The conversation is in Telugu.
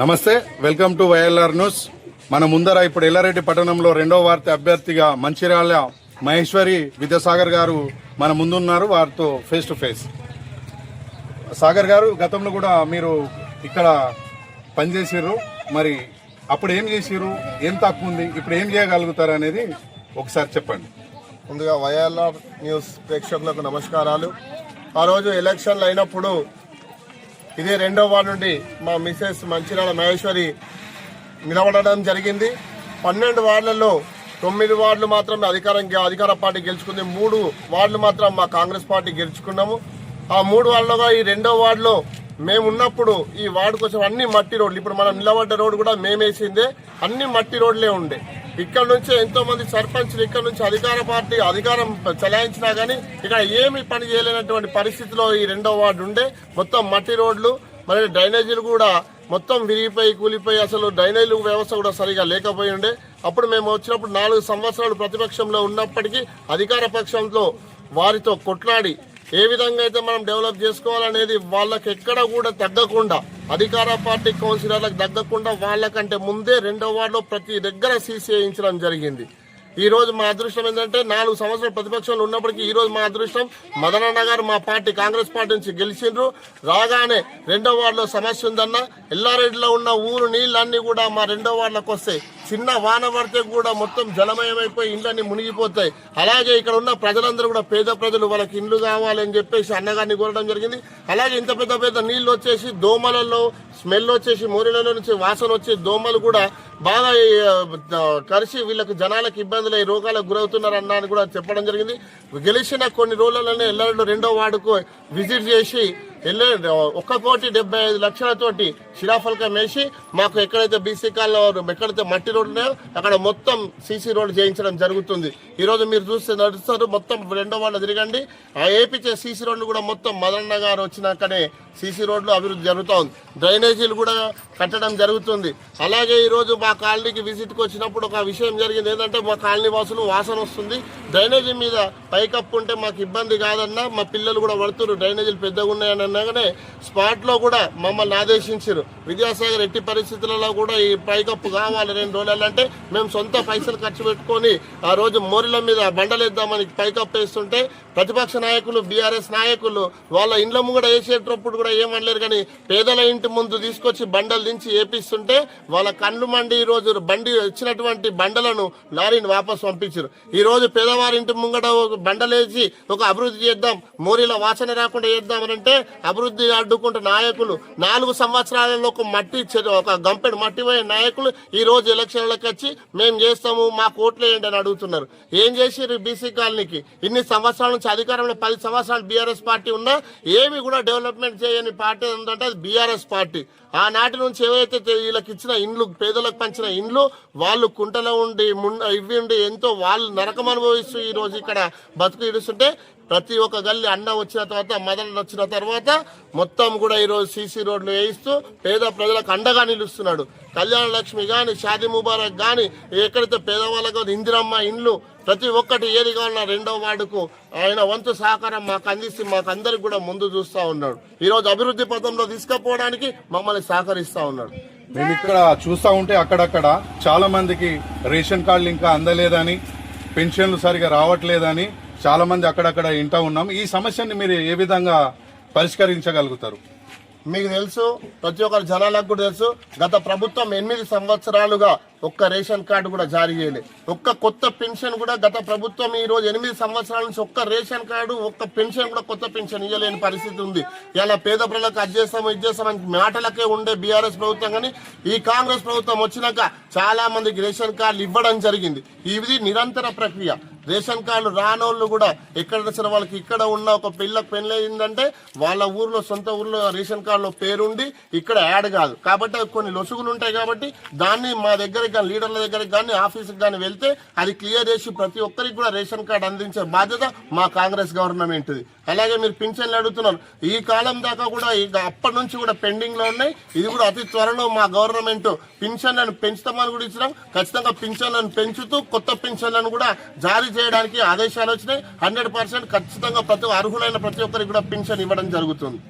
నమస్తే వెల్కమ్ టు వైఎల్ఆర్ న్యూస్ మన ముందర ఇప్పుడు ఎల్లారెడ్డి పట్టణంలో రెండవ వార్త అభ్యర్థిగా మంచిర్యాల మహేశ్వరి విద్యాసాగర్ గారు మన ముందున్నారు వారితో ఫేస్ టు ఫేస్ సాగర్ గారు గతంలో కూడా మీరు ఇక్కడ పనిచేసారు మరి అప్పుడు ఏం చేసారు ఏం తక్కువ ఉంది? ఇప్పుడు ఏం చేయగలుగుతారు అనేది ఒకసారి చెప్పండి. ముందుగా వైఎల్ఆర్ న్యూస్ ప్రేక్షకులకు నమస్కారాలు. ఆ రోజు ఎలక్షన్లు అయినప్పుడు ఇదే రెండో వార్డు నుండి మా మిసెస్ మంచిరాల మహేశ్వరి నిలబడడం జరిగింది. పన్నెండు వార్డులలో తొమ్మిది వార్డులు మాత్రమే అధికారం అధికార పార్టీ గెలుచుకుంది. మూడు వార్డులు మాత్రం మా కాంగ్రెస్ పార్టీ గెలుచుకున్నాము. ఆ మూడు వార్డులుగా ఈ రెండో వార్డులో మేము ఉన్నప్పుడు ఈ వార్డు కోసం అన్ని మట్టి రోడ్లు ఇప్పుడు మనం నిలబడ్డ రోడ్డు కూడా మేమేసిందే. అన్ని మట్టి రోడ్లే ఉండే. ఇక్కడ నుంచి ఎంతో మంది సర్పంచ్లు ఇక్కడ నుంచి అధికార పార్టీ అధికారం చలాయించినా గానీ ఇక్కడ ఏమి పని చేయలేనటువంటి పరిస్థితిలో ఈ రెండో వార్డు ఉండే. మొత్తం మట్టి రోడ్లు మరి డ్రైనేజీలు కూడా మొత్తం విరిగిపోయి కూలిపోయి అసలు డ్రైనేజీలు వ్యవస్థ కూడా సరిగా లేకపోయి ఉండే. అప్పుడు మేము వచ్చినప్పుడు నాలుగు సంవత్సరాలు ప్రతిపక్షంలో ఉన్నప్పటికీ అధికార పక్షంలో వారితో కొట్లాడి ఏ విధంగా అయితే మనం డెవలప్ చేసుకోవాలనేది వాళ్ళకి ఎక్కడ కూడా తగ్గకుండా అధికార పార్టీ కౌన్సిలర్లకు తగ్గకుండా వాళ్ళకంటే ముందే రెండో వార్డులో ప్రతి దగ్గర సీసీ వేయించడం జరిగింది. ఈరోజు మా అదృష్టం ఏంటంటే నాలుగు సంవత్సరాల ప్రతిపక్షంలో ఉన్నప్పటికీ ఈరోజు మా అదృష్టం మదనన్న గారు మా పార్టీ కాంగ్రెస్ పార్టీ నుంచి గెలిచిండ్రు. రాగానే రెండో వార్డులో సమస్య ఉందన్న ఎల్లారెడ్డిలో ఉన్న ఊరు నీళ్ళన్నీ కూడా మా రెండో వార్డులకు వస్తాయి. చిన్న వాన పడితే కూడా మొత్తం జలమయమైపోయి ఇండ్లన్నీ మునిగిపోతాయి. అలాగే ఇక్కడ ఉన్న ప్రజలందరూ కూడా పేద ప్రజలు వాళ్ళకి ఇండ్లు కావాలని చెప్పేసి అన్నగారిని కోరడం జరిగింది. అలాగే ఇంత పెద్ద పెద్ద నీళ్ళు వచ్చేసి దోమలలో స్మెల్ వచ్చేసి మోరిలలో నుంచి వాసన వచ్చి దోమలు కూడా బాగా కలిసి వీళ్ళకి జనాలకు ఇబ్బందులు ఈ రోగాలకు గురవుతున్నారు అన్న అని కూడా చెప్పడం జరిగింది. గెలిచిన కొన్ని రోజులలోనే ఎల్లరెడ్డి రెండో వార్డుకు విజిట్ చేసి ఎల్ల ఒక్క కోటి డెబ్బై ఐదు లక్షలతోటి శిలాఫలకం వేసి మాకు ఎక్కడైతే బీసీ కాలంలో ఎక్కడైతే మట్టి రోడ్లు ఉన్నాయో అక్కడ మొత్తం సీసీ రోడ్డు చేయించడం జరుగుతుంది. ఈరోజు మీరు చూస్తే నడుస్తారు మొత్తం రెండో వాళ్ళు తిరగండి. ఆ ఏపీచే సీసీ రోడ్లు కూడా మొత్తం మదన్న గారు వచ్చినాకనే సీసీ రోడ్లు అభివృద్ధి జరుగుతూ ఉంది. డ్రైనేజీలు కూడా కట్టడం జరుగుతుంది. అలాగే ఈరోజు మా కాలనీకి విజిట్కి వచ్చినప్పుడు ఒక విషయం జరిగింది. ఏంటంటే మా కాలనీ వాసులు వాసన వస్తుంది. డ్రైనేజీ మీద పైకప్పు ఉంటే మాకు ఇబ్బంది కాదన్నా మా పిల్లలు కూడా పడుతున్నారు డ్రైనేజీలు పెద్దగా ఉన్నాయని అన్నగానే స్పాట్లో కూడా మమ్మల్ని ఆదేశించారు. విద్యాసాగర్ ఎట్టి పరిస్థితులలో కూడా ఈ పైకప్పు కావాలి రెండు రోజులు అంటే మేము సొంత పైసలు ఖర్చు పెట్టుకొని ఆ రోజు మోరిల మీద బండలేద్దామని పైకప్పు వేస్తుంటే ప్రతిపక్ష నాయకులు బీఆర్ఎస్ నాయకులు వాళ్ళ ఇండ్ల ముంగడ వేసేటప్పుడు కూడా ఏమనలేరు కానీ పేదల ఇంటి ముందు తీసుకొచ్చి బండలు దించి ఏపిస్తుంటే వాళ్ళ కళ్ళు మండి ఈ రోజు బండి వచ్చినటువంటి బండలను లారీని వాపస్ పంపించారు. ఈరోజు పేదవారి ఇంటి ముంగట ఒక బండలేసి ఒక అభివృద్ధి చేద్దాం మోరీల వాసన రాకుండా చేద్దామని అంటే అభివృద్ధి అడ్డుకుంటే నాయకులు నాలుగు సంవత్సరాలలో ఒక మట్టి ఒక గంపెడు మట్టి పోయే నాయకులు ఈ రోజు ఎలక్షన్లకు వచ్చి మేము చేస్తాము మా కోట్లు వేయండి అని అడుగుతున్నారు. ఏం చేసిర్రు బీసీ కాలనీకి? ఇన్ని సంవత్సరాల నుంచి అధికారంలో పది సంవత్సరాలు బీఆర్ఎస్ పార్టీ ఉన్నా ఏమి కూడా డెవలప్మెంట్ చేయని పార్టీ ఉందంటే అది బీఆర్ఎస్ పార్టీ. ఆనాటి నుంచి ఏవైతే వీళ్ళకి ఇచ్చిన ఇండ్లు పేదలకు పంచిన ఇండ్లు వాళ్ళు కుంటలో ఉండి ముండ ఇవి ఉండి ఎంతో వాళ్ళు నరకం అనుభవిస్తూ ఈ రోజు ఇక్కడ బతుకు ఇడుస్తుంటే ప్రతి ఒక్క గల్లి అన్న వచ్చిన తర్వాత మదన వచ్చిన తర్వాత మొత్తం కూడా ఈరోజు సీసీ రోడ్లు వేయిస్తూ పేద ప్రజలకు అండగా నిలుస్తున్నాడు. కళ్యాణ లక్ష్మి కానీ షాదీ ముబారక్ కానీ ఎక్కడైతే పేదవాళ్ళకు ఇందిరమ్మ ఇండ్లు ప్రతి ఒక్కటి ఏది కావాలన్నా రెండో వార్డుకు ఆయన వంతు సహకారం మాకు అందిస్తే మాకు అందరికి కూడా ముందు చూస్తూ ఉన్నాడు. ఈరోజు అభివృద్ధి పథంలో తీసుకుపోవడానికి మమ్మల్ని సహకరిస్తూ ఉన్నాడు. మేము ఇక్కడ చూస్తూ ఉంటే అక్కడక్కడ చాలా మందికి రేషన్ కార్డులు ఇంకా అందలేదని పెన్షన్లు సరిగా రావట్లేదని చాలా మంది అక్కడక్కడ వింటా ఉన్నాం. ఈ సమస్యని మీరు ఏ విధంగా పరిష్కరించగలుగుతారు? మీకు తెలుసు ప్రతి ఒక్కరు జనాలకు కూడా తెలుసు గత ప్రభుత్వం ఎనిమిది సంవత్సరాలుగా ఒక్క రేషన్ కార్డు కూడా జారీ చేయలేదు ఒక్క కొత్త పెన్షన్ కూడా గత ప్రభుత్వం ఈ రోజు ఎనిమిది సంవత్సరాల నుంచి ఒక్క రేషన్ కార్డు ఒక్క పెన్షన్ కూడా కొత్త పెన్షన్ ఇవ్వలేని పరిస్థితి ఉంది. ఇలా పేద ప్రజలకు అది చేస్తాము ఇది చేస్తామని మాటలకే ఉండే బీఆర్ఎస్ ప్రభుత్వం కానీ ఈ కాంగ్రెస్ ప్రభుత్వం వచ్చినాక చాలా మందికి రేషన్ కార్డులు ఇవ్వడం జరిగింది. ఇది నిరంతర ప్రక్రియ. రేషన్ కార్డు రానోళ్ళు కూడా ఎక్కడ వచ్చిన వాళ్ళకి ఇక్కడ ఉన్న ఒక పిల్లకు పెళ్ళయిందంటే వాళ్ళ ఊర్లో సొంత ఊర్లో రేషన్ కార్డులో పేరుండి ఇక్కడ యాడ్ కాదు. కాబట్టి కొన్ని లొసుగులు ఉంటాయి కాబట్టి దాన్ని మా దగ్గర కానీ లీడర్ల దగ్గరికి కానీ ఆఫీస్కి కానీ వెళ్తే అది క్లియర్ చేసి ప్రతి ఒక్కరికి కూడా రేషన్ కార్డు అందించే బాధ్యత మా కాంగ్రెస్ గవర్నమెంట్ది. అలాగే మీరు పింఛన్లు అడుగుతున్నారు. ఈ కాలం దాకా కూడా ఇక అప్పటి నుంచి కూడా పెండింగ్లో ఉన్నాయి. ఇది కూడా అతి త్వరలో మా గవర్నమెంట్ పింఛన్లను పెంచుతామని కూడా ఇచ్చినాం. ఖచ్చితంగా పింఛన్లను పెంచుతూ కొత్త పింఛన్లను కూడా జారీ చేయడానికి ఆదేశాలు వచ్చినాయి. హండ్రెడ్ పర్సెంట్ ఖచ్చితంగా ప్రతి అర్హులైన ప్రతి ఒక్కరికి కూడా పింఛన్ ఇవ్వడం జరుగుతుంది.